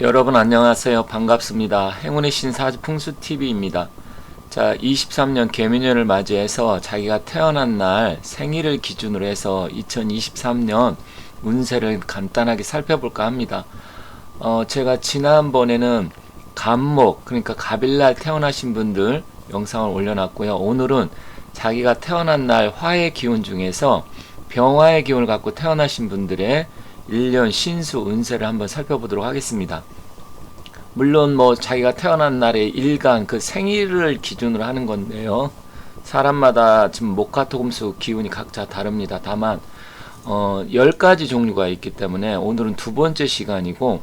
여러분 안녕하세요. 반갑습니다. 행운의 신 사주 풍수 TV입니다. 자, 23년 개미년을 맞이해서 자기가 태어난 날 생일을 기준으로 해서 2023년 운세를 간단하게 살펴볼까 합니다. 어, 제가 지난번에는 간목, 그러니까 갑일날 태어나신 분들 영상을 올려놨고요. 오늘은 자기가 태어난 날 화의 기운 중에서 병화의 기운을 갖고 태어나신 분들의 1년 신수 운세를 한번 살펴보도록 하겠습니다. 물론 뭐 자기가 태어난 날의 일간 그 생일을 기준으로 하는 건데요. 사람마다 지금 목화토금수 기운이 각자 다릅니다. 다만 어 10가지 종류가 있기 때문에 오늘은 두 번째 시간이고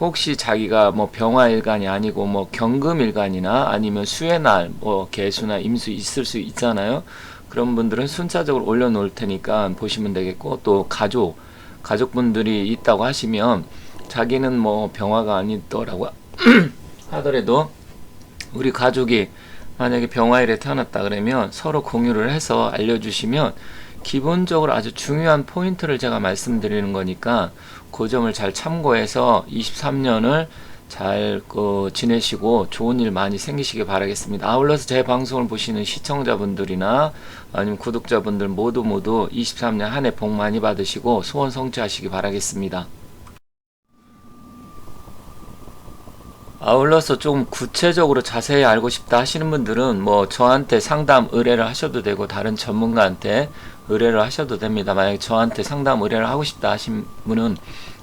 혹시 자기가 뭐 병화일간이 아니고 뭐 경금일간이나 아니면 수의 날, 뭐 개수나 임수 있을 수 있잖아요. 그런 분들은 순차적으로 올려놓을 테니까 보시면 되겠고 또 가족, 가족분들이 있다고 하시면 자기는 뭐 병화가 아니더라고. 하더라도 우리 가족이 만약에 병화일에 태어났다 그러면 서로 공유를 해서 알려주시면 기본적으로 아주 중요한 포인트를 제가 말씀드리는 거니까 그 점을 잘 참고해서 23년을 잘 그, 지내시고 좋은 일 많이 생기시길 바라겠습니다. 아울러서 제 방송을 보시는 시청자분들이나 아니면 구독자분들 모두 모두 23년 한 해 복 많이 받으시고 소원 성취하시기 바라겠습니다. 아울러서 조금 구체적으로 자세히 알고 싶다 하시는 분들은 뭐 저한테 상담 의뢰를 하셔도 되고 다른 전문가한테 의뢰를 하셔도 됩니다. 만약에 저한테 상담 의뢰를 하고 싶다 하신 분은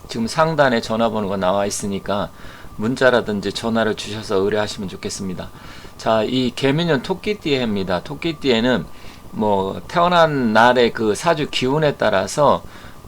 지금 상단에 전화번호가 나와 있으니까 문자라든지 전화를 주셔서 의뢰하시면 좋겠습니다. 자, 이 개미년 토끼띠의 해입니다. 토끼띠에는 뭐 태어난 날의 그 사주 기운에 따라서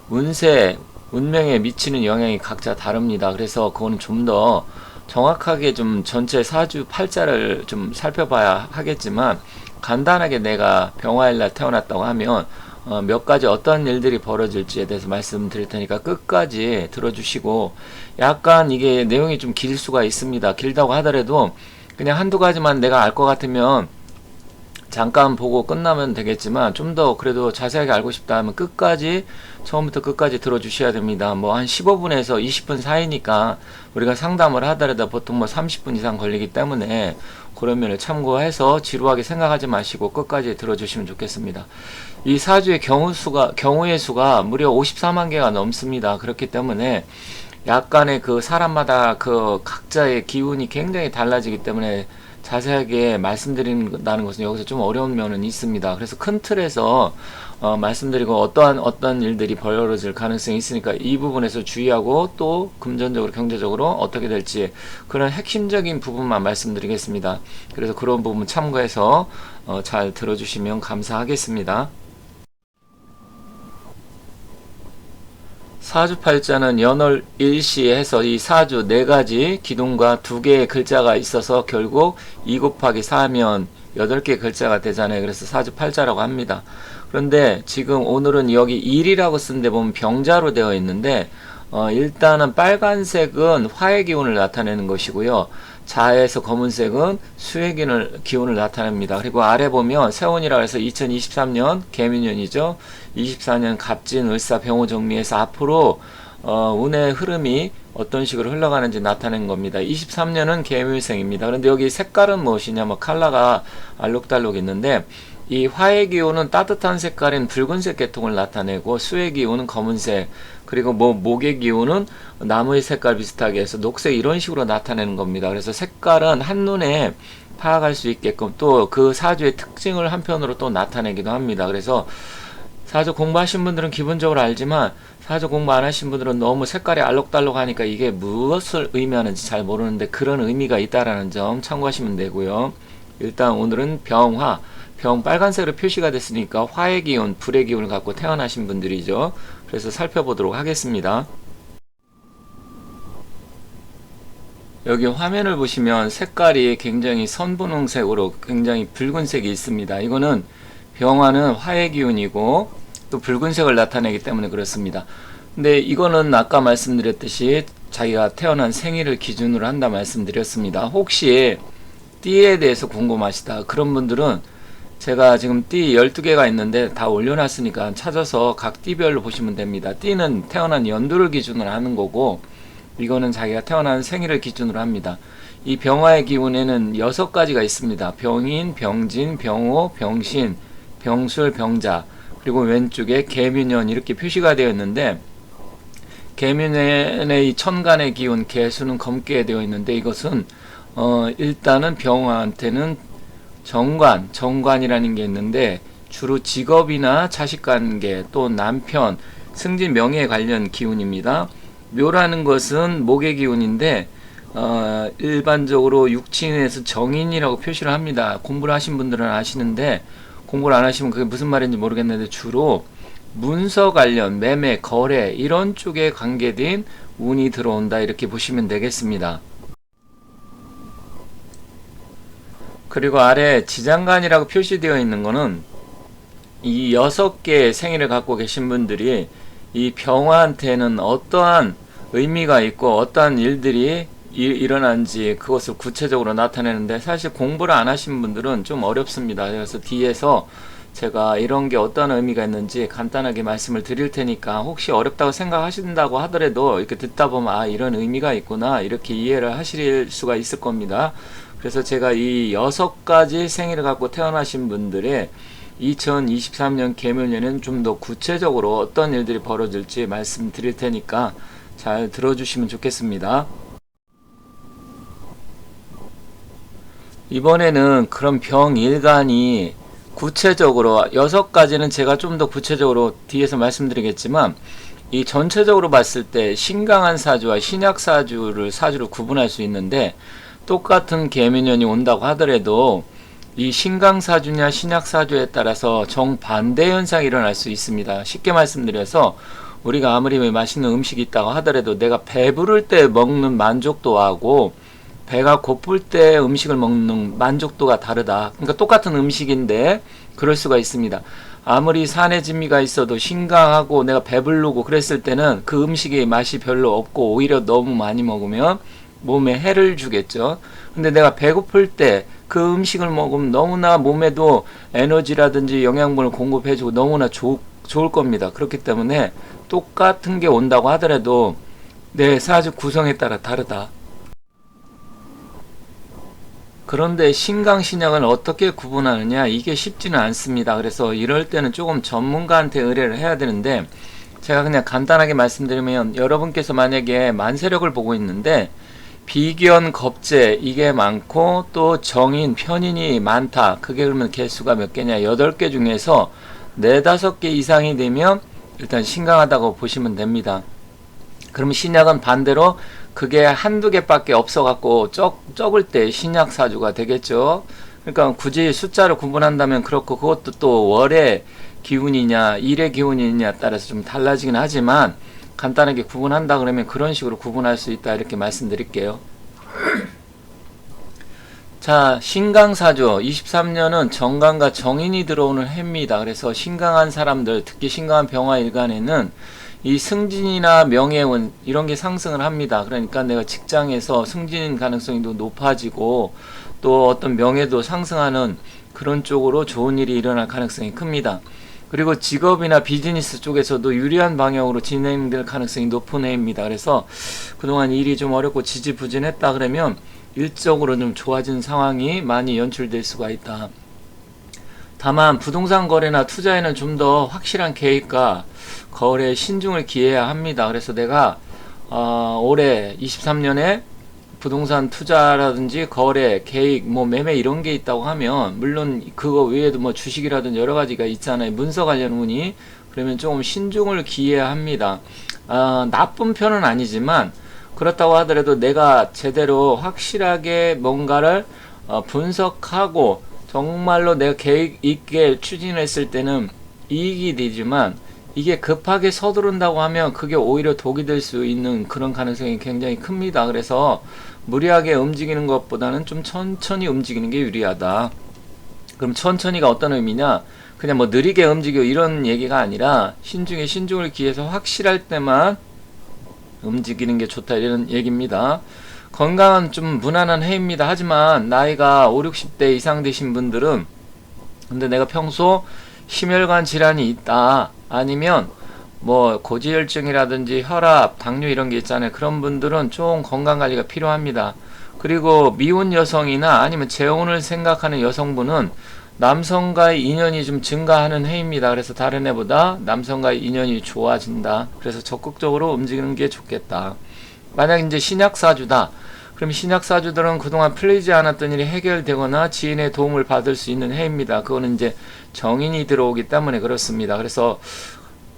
운세, 운명에 미치는 영향이 각자 다릅니다. 그래서 그거는 좀 더 정확하게 좀 전체 사주 팔자를 좀 살펴봐야 하겠지만 간단하게 내가 병화일날 태어났다고 하면 어, 몇 가지 어떤 일들이 벌어질지에 대해서 말씀드릴 테니까 끝까지 들어주시고 약간 이게 내용이 좀 길 수가 있습니다. 길다고 하더라도 그냥 한두 가지만 내가 알 것 같으면 잠깐 보고 끝나면 되겠지만 좀 더 그래도 자세하게 알고 싶다 하면 끝까지 처음부터 끝까지 들어주셔야 됩니다. 뭐 한 15분에서 20분 사이니까 우리가 상담을 하더라도 보통 뭐 30분 이상 걸리기 때문에 그런 면을 참고해서 지루하게 생각하지 마시고 끝까지 들어주시면 좋겠습니다. 이 사주의 경우 수가 경우의 수가 무려 54만 개가 넘습니다. 그렇기 때문에 약간의 그 사람마다 그 각자의 기운이 굉장히 달라지기 때문에 자세하게 말씀드린다는 것은 여기서 좀 어려운 면은 있습니다. 그래서 큰 틀에서 어, 말씀드리고 어떠한 어떤 일들이 벌어질 가능성이 있으니까 이 부분에서 주의하고 또 금전적으로 경제적으로 어떻게 될지 그런 핵심적인 부분만 말씀드리겠습니다. 그래서 그런 부분 참고해서 어, 잘 들어주시면 감사하겠습니다. 사주팔자는 연월 일시에 해서 이 사주 네 가지 기둥과 두 개의 글자가 있어서 결국 2 곱하기 4면 8개 글자가 되잖아요. 그래서 사주팔자라고 합니다. 그런데 지금 오늘은 여기 1이라고 쓴데 보면 병자로 되어 있는데 어, 일단은 빨간색은 화의 기운을 나타내는 것이고요. 자에서 검은색은 수의 기운을, 기운을 나타냅니다. 그리고 아래 보면 세원이라 해서 2023년 개미년이죠. 24년 갑진 을사 병호 정리해서 앞으로 어, 운의 흐름이 어떤 식으로 흘러가는지 나타낸 겁니다. 23년은 개미생입니다. 그런데 여기 색깔은 무엇이냐면 뭐 칼라가 알록달록 있는데 이 화의 기운은 따뜻한 색깔인 붉은색 계통을 나타내고 수의 기운은 검은색 그리고 뭐 목의 기운은 나무의 색깔 비슷하게 해서 녹색 이런 식으로 나타내는 겁니다. 그래서 색깔은 한눈에 파악할 수 있게끔 또 그 사주의 특징을 한편으로 또 나타내기도 합니다. 그래서 사주 공부하신 분들은 기본적으로 알지만 사주 공부 안 하신 분들은 너무 색깔이 알록달록하니까 이게 무엇을 의미하는지 잘 모르는데 그런 의미가 있다라는 점 참고하시면 되고요. 일단 오늘은 병화 병 빨간색으로 표시가 됐으니까 화의 기운, 불의 기운을 갖고 태어나신 분들이죠. 그래서 살펴보도록 하겠습니다. 여기 화면을 보시면 색깔이 굉장히 선분홍색으로 굉장히 붉은색이 있습니다. 이거는 병화는 화의 기운이고 또 붉은색을 나타내기 때문에 그렇습니다. 근데 이거는 아까 말씀드렸듯이 자기가 태어난 생일을 기준으로 한다 말씀드렸습니다. 혹시 띠에 대해서 궁금하시다. 그런 분들은 제가 지금 띠 12개가 있는데 다 올려놨으니까 찾아서 각 띠별로 보시면 됩니다. 띠는 태어난 연도를 기준으로 하는 거고 이거는 자기가 태어난 생일을 기준으로 합니다. 이 병화의 기운에는 여섯 가지가 있습니다. 병인, 병진, 병호, 병신, 병술, 병자 그리고 왼쪽에 개묘년 이렇게 표시가 되어 있는데 개묘년의 이 천간의 기운 개수는 검게 되어 있는데 이것은 어 일단은 병화한테는 정관, 정관이라는 게 있는데 주로 직업이나 자식 관계 또 남편, 승진 명예에 관련 기운입니다. 묘라는 것은 목의 기운인데 어, 일반적으로 육친에서 정인이라고 표시를 합니다. 공부를 하신 분들은 아시는데 공부를 안 하시면 그게 무슨 말인지 모르겠는데 주로 문서 관련, 매매, 거래 이런 쪽에 관계된 운이 들어온다 이렇게 보시면 되겠습니다. 그리고 아래 지장간이라고 표시되어 있는 거는 이 여섯 개의 생일을 갖고 계신 분들이 이 병화한테는 어떠한 의미가 있고 어떠한 일들이 일, 일어난지 그것을 구체적으로 나타내는데 사실 공부를 안 하신 분들은 좀 어렵습니다. 그래서 뒤에서 제가 이런 게 어떤 의미가 있는지 간단하게 말씀을 드릴 테니까 혹시 어렵다고 생각하신다고 하더라도 이렇게 듣다 보면 아 이런 의미가 있구나 이렇게 이해를 하실 수가 있을 겁니다. 그래서 제가 이 여섯 가지 생일을 갖고 태어나신 분들의 2023년 개묘년에는 좀 더 구체적으로 어떤 일들이 벌어질지 말씀드릴 테니까 잘 들어주시면 좋겠습니다. 이번에는 그런 병일간이 구체적으로 여섯 가지는 제가 좀 더 구체적으로 뒤에서 말씀드리겠지만 이 전체적으로 봤을 때 신강한 사주와 신약 사주를 사주로 구분할 수 있는데 똑같은 개미년이 온다고 하더라도 이 신강사주냐 신약사주에 따라서 정반대 현상이 일어날 수 있습니다. 쉽게 말씀드려서 우리가 아무리 맛있는 음식이 있다고 하더라도 내가 배부를 때 먹는 만족도하고 배가 고플 때 음식을 먹는 만족도가 다르다. 그러니까 똑같은 음식인데 그럴 수가 있습니다. 아무리 산의 진미가 있어도 신강하고 내가 배부르고 그랬을 때는 그 음식의 맛이 별로 없고 오히려 너무 많이 먹으면 몸에 해를 주겠죠. 근데 내가 배고플 때 그 음식을 먹으면 너무나 몸에도 에너지라든지 영양분을 공급해주고 너무나 좋, 좋을 겁니다. 그렇기 때문에 똑같은 게 온다고 하더라도 내 사주 구성에 따라 다르다. 그런데 신강 신약을 어떻게 구분하느냐 이게 쉽지는 않습니다. 그래서 이럴 때는 조금 전문가한테 의뢰를 해야 되는데 제가 그냥 간단하게 말씀드리면 여러분께서 만약에 만세력을 보고 있는데 비견 겁재 이게 많고 또 정인 편인이 많다. 그게 그러면 개수가 몇 개냐? 8개 중에서 4, 5개 이상이 되면 일단 신강하다고 보시면 됩니다. 그러면 신약은 반대로 그게 한두 개밖에 없어 갖고 적, 적을 때 신약 사주가 되겠죠. 그러니까 굳이 숫자를 구분한다면 그렇고 그것도 또 월의 기운이냐 일의 기운이냐 따라서 좀 달라지긴 하지만 간단하게 구분한다 그러면 그런 식으로 구분할 수 있다 이렇게 말씀드릴게요. 자, 신강사조 23년은 정강과 정인이 들어오는 해입니다. 그래서 신강한 사람들, 특히 신강한 병화 일간에는 이 승진이나 명예운 이런 게 상승을 합니다. 그러니까 내가 직장에서 승진 가능성이 높아지고 또 어떤 명예도 상승하는 그런 쪽으로 좋은 일이 일어날 가능성이 큽니다. 그리고 직업이나 비즈니스 쪽에서도 유리한 방향으로 진행될 가능성이 높은 해입니다. 그래서 그동안 일이 좀 어렵고 지지부진했다 그러면 일적으로 좀 좋아진 상황이 많이 연출될 수가 있다. 다만 부동산 거래나 투자에는 좀 더 확실한 계획과 거래 신중을 기해야 합니다. 그래서 내가 어, 올해 23년에 부동산 투자라든지 거래, 계획, 뭐 매매 이런 게 있다고 하면 물론 그거 외에도 뭐 주식이라든지 여러 가지가 있잖아요. 문서 관련 운이 그러면 조금 신중을 기해야 합니다. 아, 나쁜 편은 아니지만 그렇다고 하더라도 내가 제대로 확실하게 뭔가를 어, 분석하고 정말로 내가 계획 있게 추진했을 때는 이익이 되지만 이게 급하게 서두른다고 하면 그게 오히려 독이 될 수 있는 그런 가능성이 굉장히 큽니다. 그래서 무리하게 움직이는 것보다는 좀 천천히 움직이는 게 유리하다. 그럼 천천히가 어떤 의미냐? 그냥 뭐 느리게 움직여 이런 얘기가 아니라 신중에 신중을 기해서 확실할 때만 움직이는 게 좋다 이런 얘기입니다. 건강은 좀 무난한 해입니다. 하지만 나이가 5, 60대 이상 되신 분들은 근데 내가 평소 심혈관 질환이 있다. 아니면 뭐 고지혈증이라든지 혈압, 당뇨 이런 게 있잖아요. 그런 분들은 좀 건강 관리가 필요합니다. 그리고 미혼 여성이나 아니면 재혼을 생각하는 여성분은 남성과의 인연이 좀 증가하는 해입니다. 그래서 다른 해보다 남성과의 인연이 좋아진다. 그래서 적극적으로 움직이는 게 좋겠다. 만약 이제 신약사주다. 그럼 신약 사주들은 그동안 풀리지 않았던 일이 해결되거나 지인의 도움을 받을 수 있는 해입니다. 그거는 이제 정인이 들어오기 때문에 그렇습니다. 그래서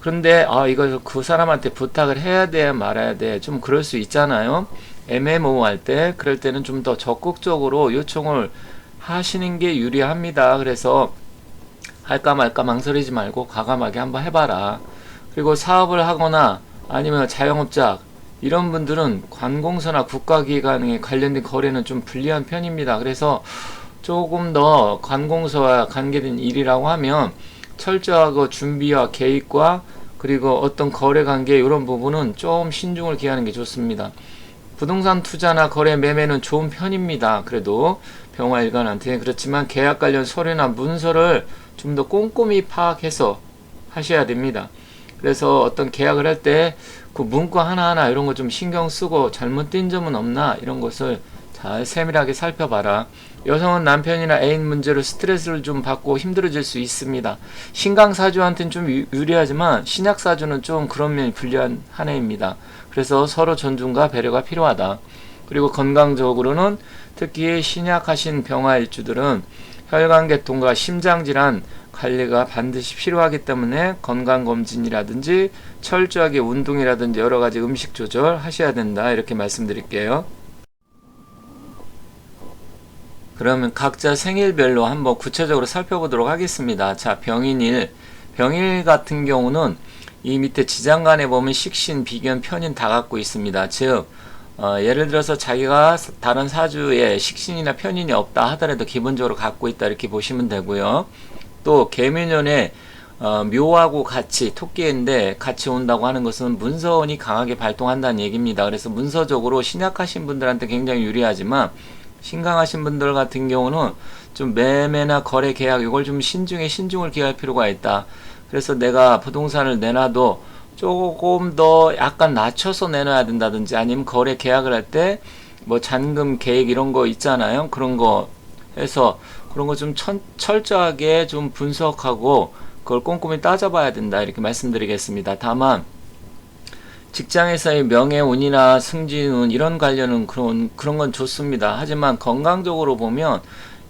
그런데 아 이거 그 사람한테 부탁을 해야 돼 말아야 돼 좀 그럴 수 있잖아요. 애매모호할 때 그럴 때는 좀 더 적극적으로 요청을 하시는 게 유리합니다. 그래서 할까 말까 망설이지 말고 과감하게 한번 해봐라. 그리고 사업을 하거나 아니면 자영업자 이런 분들은 관공서나 국가기관에 관련된 거래는 좀 불리한 편입니다. 그래서 조금 더 관공서와 관계된 일이라고 하면 철저하고 준비와 계획과 그리고 어떤 거래 관계 이런 부분은 좀 신중을 기하는 게 좋습니다. 부동산 투자나 거래 매매는 좋은 편입니다. 그래도 병화 일관한테 그렇지만 계약 관련 서류나 문서를 좀 더 꼼꼼히 파악해서 하셔야 됩니다. 그래서 어떤 계약을 할때 그 문구 하나하나 이런 거 좀 신경 쓰고 잘못된 점은 없나 이런 것을 잘 세밀하게 살펴봐라. 여성은 남편이나 애인 문제로 스트레스를 좀 받고 힘들어질 수 있습니다. 신강사주한테는 좀 유- 유리하지만 신약사주는 좀 그런 면이 불리한 한 해입니다. 그래서 서로 존중과 배려가 필요하다. 그리고 건강적으로는 특히 신약하신 병화일주들은 혈관계통과 심장질환 관리가 반드시 필요하기 때문에 건강검진이라든지 철저하게 운동이라든지 여러 가지 음식 조절 하셔야 된다. 이렇게 말씀드릴게요. 그러면 각자 생일별로 한번 구체적으로 살펴보도록 하겠습니다. 자, 병인일. 병일 같은 경우는 이 밑에 지장간에 보면 식신, 비견, 편인 다 갖고 있습니다. 즉, 어, 예를 들어서 자기가 사- 다른 사주에 식신이나 편인이 없다 하더라도 기본적으로 갖고 있다 이렇게 보시면 되고요. 또 개묘년에 어, 묘하고 같이 토끼인데 같이 온다고 하는 것은 문서원이 강하게 발동한다는 얘기입니다. 그래서 문서적으로 신약하신 분들한테 굉장히 유리하지만 신강하신 분들 같은 경우는 좀 매매나 거래 계약 이걸 좀 신중에 신중을 기할 필요가 있다. 그래서 내가 부동산을 내놔도 조금 더 약간 낮춰서 내놔야 된다든지 아니면 거래 계약을 할 때 뭐 잔금 계획 이런 거 있잖아요. 그런 거 해서 그런 거 좀 철저하게 좀 분석하고 그걸 꼼꼼히 따져봐야 된다 이렇게 말씀드리겠습니다. 다만 직장에서의 명예운이나 승진운 이런 관련은 그런 그런 건 좋습니다. 하지만 건강적으로 보면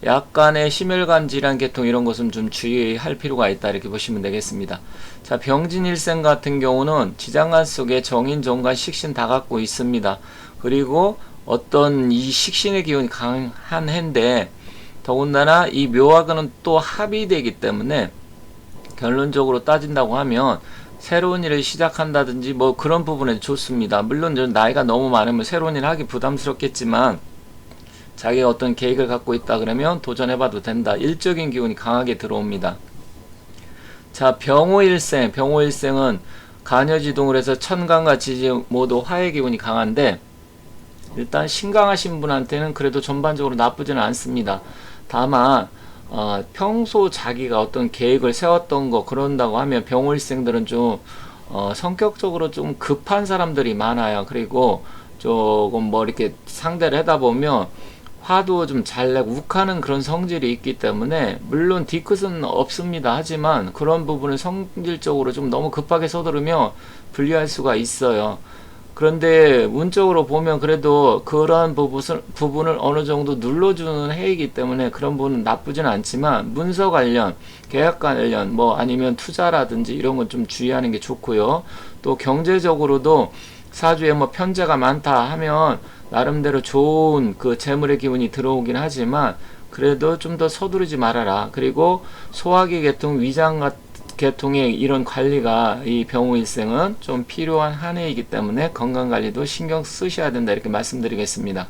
약간의 심혈관 질환 계통 이런 것은 좀 주의할 필요가 있다 이렇게 보시면 되겠습니다. 자 병진일생 같은 경우는 지장간 속에 정인, 정관, 식신 다 갖고 있습니다. 그리고 어떤 이 식신의 기운이 강한 해인데 더군다나 이 묘하고는 또 합이 되기 때문에 결론적으로 따진다고 하면 새로운 일을 시작한다든지 뭐 그런 부분에 좋습니다. 물론 저 나이가 너무 많으면 새로운 일 하기 부담스럽겠지만 자기가 어떤 계획을 갖고 있다 그러면 도전해봐도 된다. 일적인 기운이 강하게 들어옵니다. 자, 병호일생. 병호일생은 간여지동을 해서 천간과 지지 모두 화의 기운이 강한데 일단 신강하신 분한테는 그래도 전반적으로 나쁘지는 않습니다. 다만 어, 평소 자기가 어떤 계획을 세웠던 거 그런다고 하면 병월생들은 좀 어, 성격적으로 좀 급한 사람들이 많아요. 그리고 조금 뭐 이렇게 상대를 하다 보면 화도 좀 잘 내고 욱하는 그런 성질이 있기 때문에 물론 뒤끝은 없습니다. 하지만 그런 부분을 성질적으로 좀 너무 급하게 서두르면 불리할 수가 있어요. 그런데 문적으로 보면 그래도 그러한 부분을, 부분을 어느 정도 눌러주는 해이기 때문에 그런 부분은 나쁘지는 않지만 문서 관련, 계약 관련, 뭐 아니면 투자라든지 이런 건 좀 주의하는 게 좋고요. 또 경제적으로도 사주에 뭐 편제가 많다 하면 나름대로 좋은 그 재물의 기운이 들어오긴 하지만 그래도 좀 더 서두르지 말아라. 그리고 소화기 계통, 위장 같은 계통의 이런 관리가 이 병호일생은 좀 필요한 한 해이기 때문에 건강 관리도 신경 쓰셔야 된다 이렇게 말씀드리겠습니다.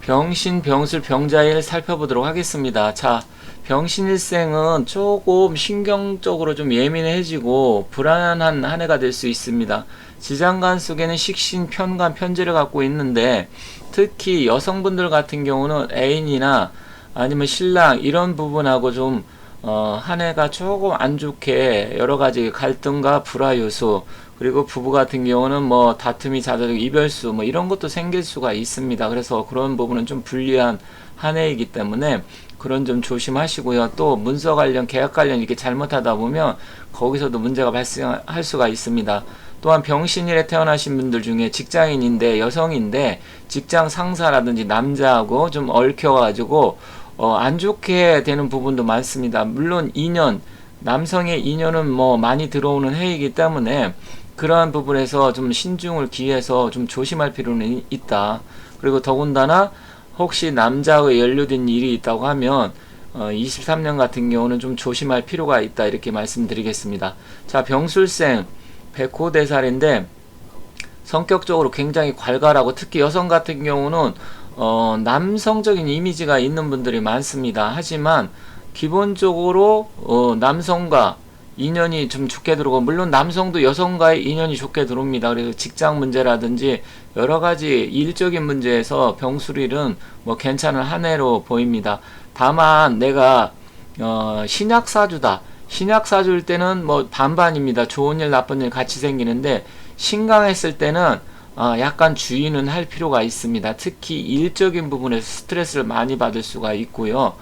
병신, 병술, 병자일 살펴보도록 하겠습니다. 자, 병신일생은 조금 신경적으로 좀 예민해지고 불안한 한 해가 될 수 있습니다. 지장간 속에는 식신, 편간, 편제를 갖고 있는데 특히 여성분들 같은 경우는 애인이나 아니면 신랑 이런 부분하고 좀 어, 한 해가 조금 안 좋게 여러 가지 갈등과 불화 요소 그리고 부부 같은 경우는 뭐 다툼이 잦아지고 이별수 뭐 이런 것도 생길 수가 있습니다. 그래서 그런 부분은 좀 불리한 한 해이기 때문에 그런 점 조심하시고요. 또 문서 관련 계약 관련 이렇게 잘못하다 보면 거기서도 문제가 발생할 수가 있습니다. 또한 병신일에 태어나신 분들 중에 직장인인데 여성인데 직장 상사라든지 남자하고 좀 얽혀가지고 어, 안 좋게 되는 부분도 많습니다. 물론 인연 남성의 인연은 뭐 많이 들어오는 해이기 때문에 그러한 부분에서 좀 신중을 기해서 좀 조심할 필요는 있다. 그리고 더군다나 혹시 남자와 연루된 일이 있다고 하면 어, 23년 같은 경우는 좀 조심할 필요가 있다 이렇게 말씀드리겠습니다. 자 병술생 백호대살인데 성격적으로 굉장히 괄괄하고 특히 여성 같은 경우는 어, 남성적인 이미지가 있는 분들이 많습니다. 하지만 기본적으로 어, 남성과 인연이 좀 좋게 들어오고 물론 남성도 여성과의 인연이 좋게 들어옵니다. 그래서 직장 문제라든지 여러 가지 일적인 문제에서 병술일은 뭐 괜찮은 한 해로 보입니다. 다만 내가 어, 신약 사주다. 신약 사주일 때는 뭐 반반입니다. 좋은 일 나쁜 일 같이 생기는데 신강했을 때는 어, 약간 주의는 할 필요가 있습니다. 특히 일적인 부분에서 스트레스를 많이 받을 수가 있고요.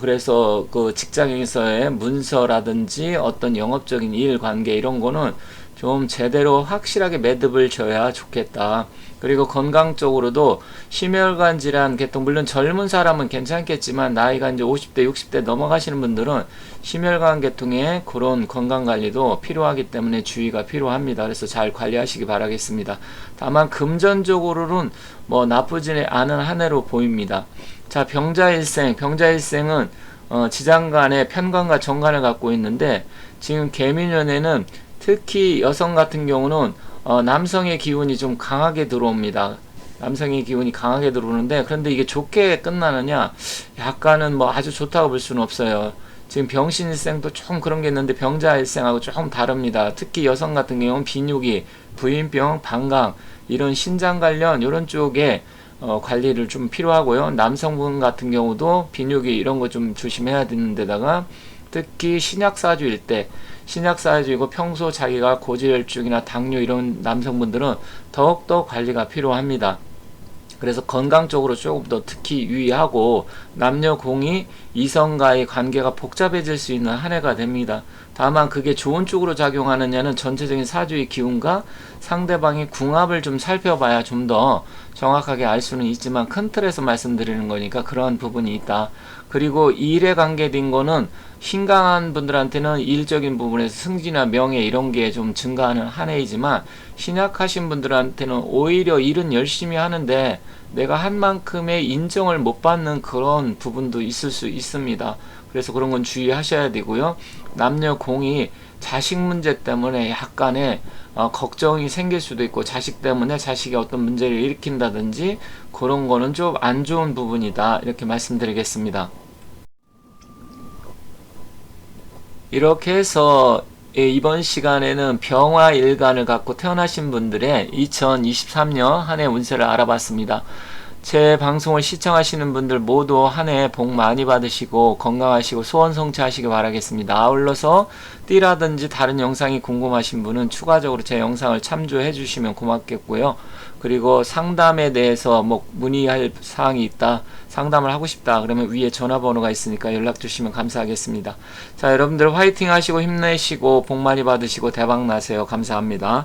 그래서 그 직장에서의 문서라든지 어떤 영업적인 일 관계 이런 거는 좀 제대로 확실하게 매듭을 져야 좋겠다. 그리고 건강적으로도 심혈관 질환 계통 물론 젊은 사람은 괜찮겠지만 나이가 이제 50대 60대 넘어가시는 분들은 심혈관 계통의 그런 건강 관리도 필요하기 때문에 주의가 필요합니다. 그래서 잘 관리하시기 바라겠습니다. 다만 금전적으로는 뭐 나쁘지 않은 한 해로 보입니다. 자 병자일생 병자일생은 어, 지장간의 편관과 정관을 갖고 있는데 지금 개미년에는 특히 여성 같은 경우는 어, 남성의 기운이 좀 강하게 들어옵니다. 남성의 기운이 강하게 들어오는데 그런데 이게 좋게 끝나느냐 약간은 뭐 아주 좋다고 볼 수는 없어요. 지금 병신일생도 좀 그런 게 있는데 병자일생하고 조금 다릅니다. 특히 여성 같은 경우는 비뇨기, 부인병, 방광 이런 신장 관련 이런 쪽에 어, 관리를 좀 필요하고요. 남성분 같은 경우도 비뇨기 이런 거 좀 조심해야 되는 데다가 특히 신약사주일 때 신약사주이고 평소 자기가 고지혈증이나 당뇨 이런 남성분들은 더욱더 관리가 필요합니다. 그래서 건강 적으로 조금 더 특히 유의하고 남녀 공이 이성과의 관계가 복잡해질 수 있는 한 해가 됩니다. 다만 그게 좋은 쪽으로 작용하느냐는 전체적인 사주의 기운과 상대방의 궁합을 좀 살펴봐야 좀 더 정확하게 알 수는 있지만 큰 틀에서 말씀드리는 거니까 그런 부분이 있다. 그리고 일에 관계된 거는 신강한 분들한테는 일적인 부분에서 승진이나 명예 이런 게 좀 증가하는 한 해이지만 신약하신 분들한테는 오히려 일은 열심히 하는데 내가 한 만큼의 인정을 못 받는 그런 부분도 있을 수 있습니다. 그래서 그런 건 주의하셔야 되고요. 남녀 공이 자식 문제 때문에 약간의 어, 걱정이 생길 수도 있고 자식 때문에 자식이 어떤 문제를 일으킨다든지 그런 거는 좀 안 좋은 부분이다 이렇게 말씀드리겠습니다. 이렇게 해서 예, 이번 시간에는 병화 일간을 갖고 태어나신 분들의 2023년 한 해 운세를 알아봤습니다. 제 방송을 시청하시는 분들 모두 한 해 복 많이 받으시고 건강하시고 소원 성취하시기 바라겠습니다. 아울러서 띠라든지 다른 영상이 궁금하신 분은 추가적으로 제 영상을 참조해 주시면 고맙겠고요. 그리고 상담에 대해서 뭐 문의할 사항이 있다, 상담을 하고 싶다, 그러면 위에 전화번호가 있으니까 연락 주시면 감사하겠습니다. 자, 여러분들 화이팅 하시고 힘내시고 복 많이 받으시고 대박 나세요. 감사합니다.